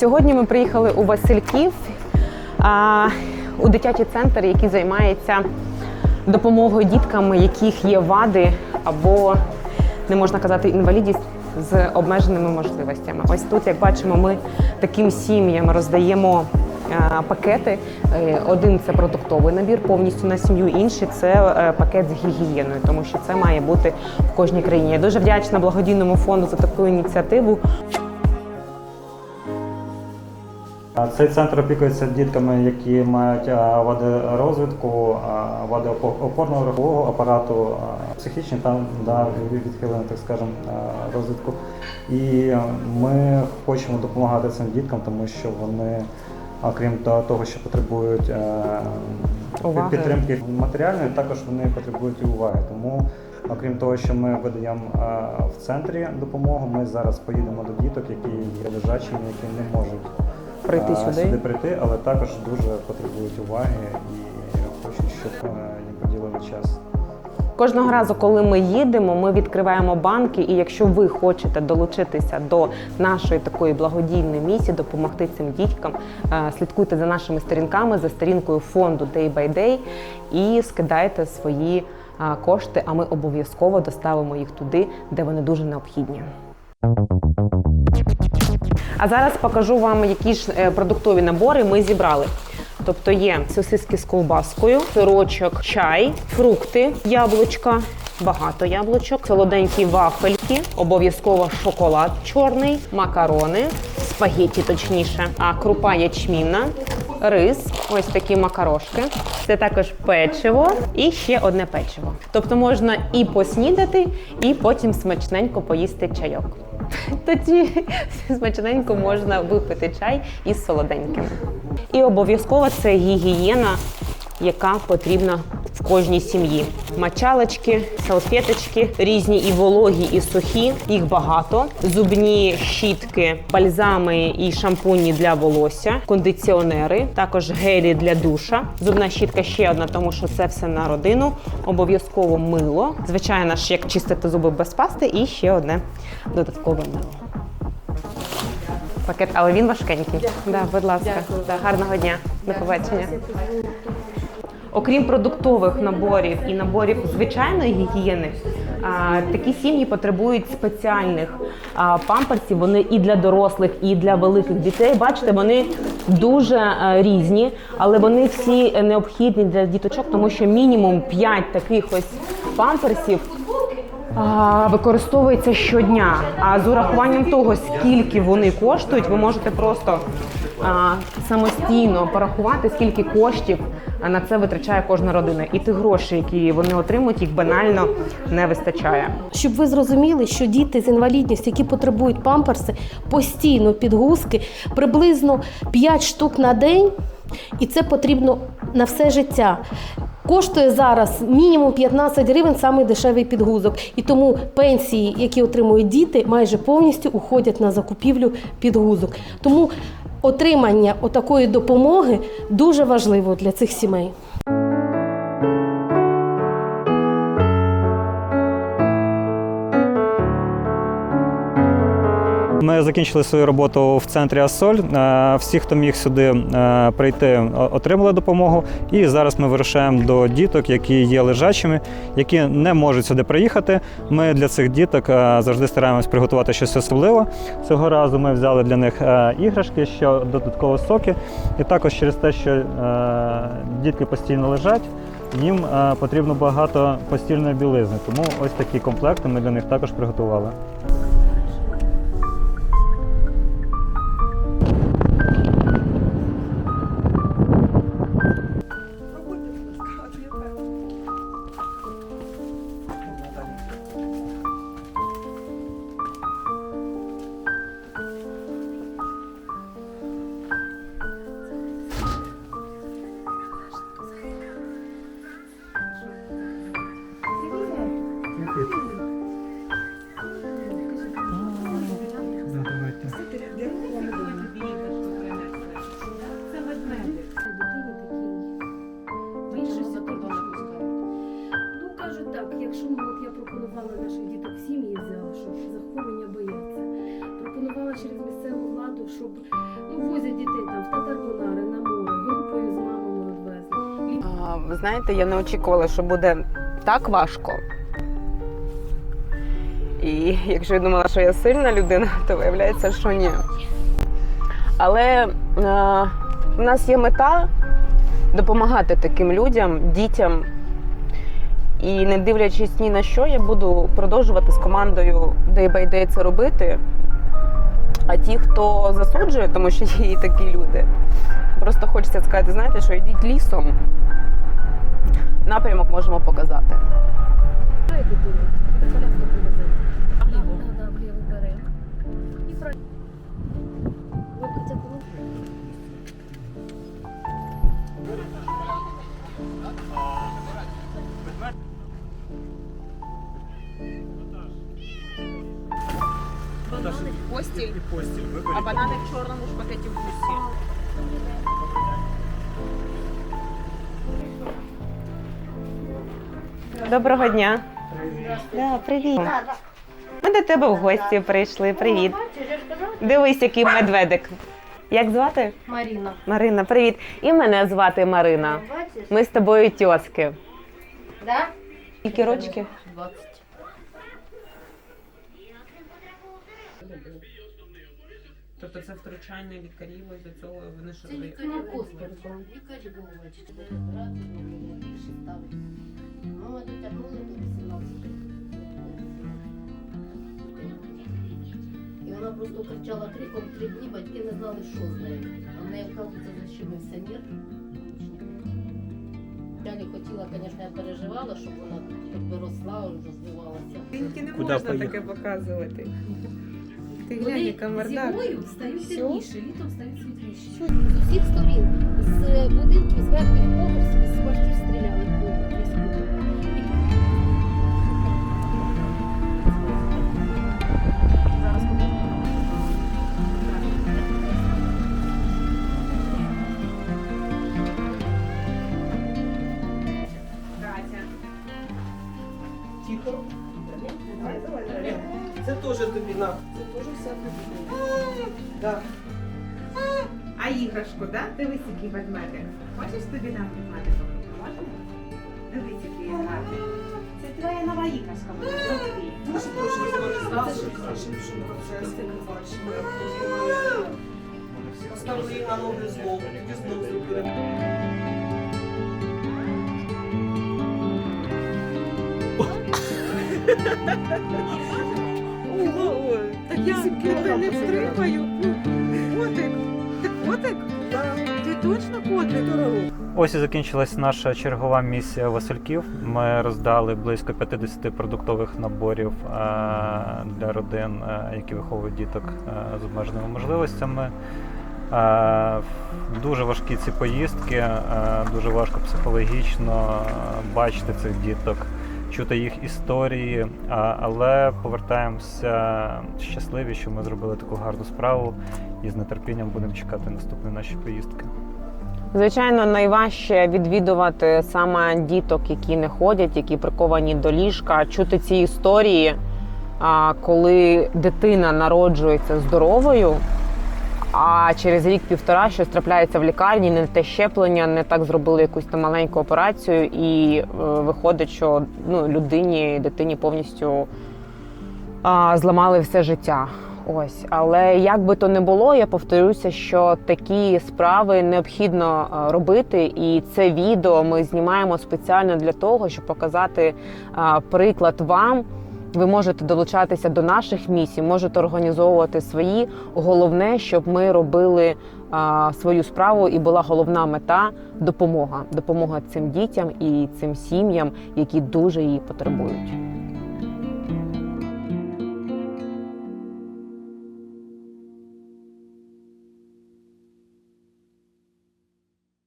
Сьогодні ми приїхали у Васильків у дитячий центр, який займається допомогою діткам, яких є вади або не можна казати інвалідність з обмеженими можливостями. Ось тут, як бачимо, ми таким сім'ям роздаємо пакети. Е, Один це продуктовий набір повністю на сім'ю, інший це е, пакет з гігієною, тому що це має бути в кожній країні. Я дуже вдячна благодійному фонду за таку ініціативу. Цей центр опікується дітками, які мають вади розвитку, вади опорного рухового апарату, психічні та да, відхилення, так скажемо, розвитку. І ми хочемо допомагати цим діткам, тому що вони, окрім того, що потребують Уваги. підтримки матеріальної, також вони потребують і уваги. Тому, окрім того, що ми видаємо в центрі допомогу, ми зараз поїдемо до діток, які є лежачими, які не можуть Прийти а, сюди. сюди прийти, але також дуже потребують уваги і хочуть, щоб е, їм поділили час. Кожного разу, коли ми їдемо, ми відкриваємо банки. І якщо ви хочете долучитися до нашої такої благодійної місії, допомогти цим дітькам, е, слідкуйте за нашими сторінками, за сторінкою фонду Day by Day і скидайте свої е, кошти. А ми обов'язково доставимо їх туди, де вони дуже необхідні. А зараз покажу вам, які ж е, продуктові набори ми зібрали. Тобто є сосиски з ковбаскою, сирочок, чай, фрукти, яблучка, багато яблучок, солоденькі вафельки, обов'язково шоколад чорний, макарони, спагетті точніше, а крупа ячмінна, рис, ось такі макарошки. Це також печиво і ще одне печиво. Тобто можна і поснідати, і потім смачненько поїсти чайок. Тоді смачненько можна випити чай із солоденьким. І обов'язково це гігієна, яка потрібна в кожній сім'ї. Мочалочки, салфеточки, різні і вологі, і сухі. Їх багато. Зубні щітки, бальзами і шампуні для волосся, кондиціонери, також гелі для душа. Зубна щітка ще одна, тому що це все на родину. Обов'язково мило. Звичайно ж, як чистити зуби без пасти, і ще одне додаткове мило. Пакет, але він важкенький. Да, будь ласка, Да, гарного дня. До побачення. Окрім продуктових наборів і наборів звичайної гігієни, такі сім'ї потребують спеціальних памперсів. Вони і для дорослих, і для великих дітей. Бачите, вони дуже різні, але вони всі необхідні для діточок, тому що мінімум 5 таких ось памперсів використовується щодня. А з урахуванням того, скільки вони коштують, ви можете просто самостійно порахувати, скільки коштів на це витрачає кожна родина. І тих грошей, які вони отримують, їх банально не вистачає. Щоб ви зрозуміли, що діти з інвалідністю, які потребують памперси, постійно підгузки, приблизно 5 штук на день, і це потрібно на все життя. Коштує зараз мінімум 15 гривень самий дешевий підгузок. І тому пенсії, які отримують діти, майже повністю уходять на закупівлю підгузок. Тому отримання отакої допомоги дуже важливо для цих сімей. Закінчили свою роботу в центрі Асоль. Е, Всі, хто міг сюди е, прийти, отримали допомогу. І зараз ми вирушаємо до діток, які є лежачими, які не можуть сюди приїхати. Ми для цих діток е, завжди стараємось приготувати щось особливе. Цього разу ми взяли для них іграшки, що додатково соки. І також через те, що дітки постійно лежать. Їм потрібно багато постільної білизни, тому ось такі комплекти ми для них також приготували. Ну, дітей там в Татарбунари, на море, групою з мамами відвезли. А, ви знаєте, я не очікувала, що буде так важко. І якщо я думала, що я сильна людина, то виявляється, що ні. Але е, в нас є мета допомагати таким людям, дітям. І не дивлячись ні на що, я буду продовжувати з командою Day by Day це робити. А ті, хто засуджує, тому що є і такі люди, просто хочеться сказати, знаєте, що йдіть лісом, напрямок можемо показати. Постіль, а банани в чорному ж пакеті в гусі. Доброго дня. Да, привіт. Ми до тебе в гості прийшли. Привіт. Дивись, який медведик. Як звати? Маріна. Марина, привіт. І мене звати Марина. Ми з тобою тьоски. Да? Які рочки? 20. Тобто це втручання лікарів і до цього вони що Ну, костер, лікарі говорять, що брати, більше ставить. Мама дотягнули до 18. І вона просто кричала криком три дні, батьки не знали, що з нею. А в неї, оказується, защемився нерв. Далі хотіла, звісно, я переживала, щоб вона хоч би росла, розвивалася. Тільки не Куди можна таке показувати. Ти глянь, яка морда. зимою стають сильніше, літом стають світліші. З усіх сторін, з будинків, з верхніх поверхів, з квартир стріляли Це теж тобі на. Це теж все тобі. Да. А іграшку, да? Дивись, який ведмедик. Хочеш тобі дам ведмедика? Можна? Дивись, який гарний. Це твоя нова іграшка. вона золотий. Дуже прошу зразу краще пішов процес, як ми бачимо, поставили її на ноги знову, тоді знову зробили. Ого, так я тебе не втримаю. Котик, ти котик? Ти точно котик? Ось і закінчилась наша чергова місія Васильків. Ми роздали близько 50 продуктових наборів е, для родин, е, які виховують діток е, з обмеженими можливостями. Дуже важкі ці поїздки, дуже важко психологічно бачити цих діток, чути їх історії, але повертаємося щасливі, що ми зробили таку гарну справу і з нетерпінням будемо чекати наступні наші поїздки. Звичайно, найважче відвідувати саме діток, які не ходять, які приковані до ліжка, чути ці історії, а, коли дитина народжується здоровою, а через рік-півтора щось трапляється в лікарні, не те щеплення, не так зробили якусь там маленьку операцію, і е, виходить, що ну, людині, дитині повністю а, зламали все життя. Ось, але як би то не було, я повторюся, що такі справи необхідно робити, і це відео ми знімаємо спеціально для того, щоб показати приклад вам. Ви можете долучатися до наших місій, можете організовувати свої. Головне, щоб ми робили а, свою справу, і була головна мета допомога. Допомога цим дітям і цим сім'ям, які дуже її потребують.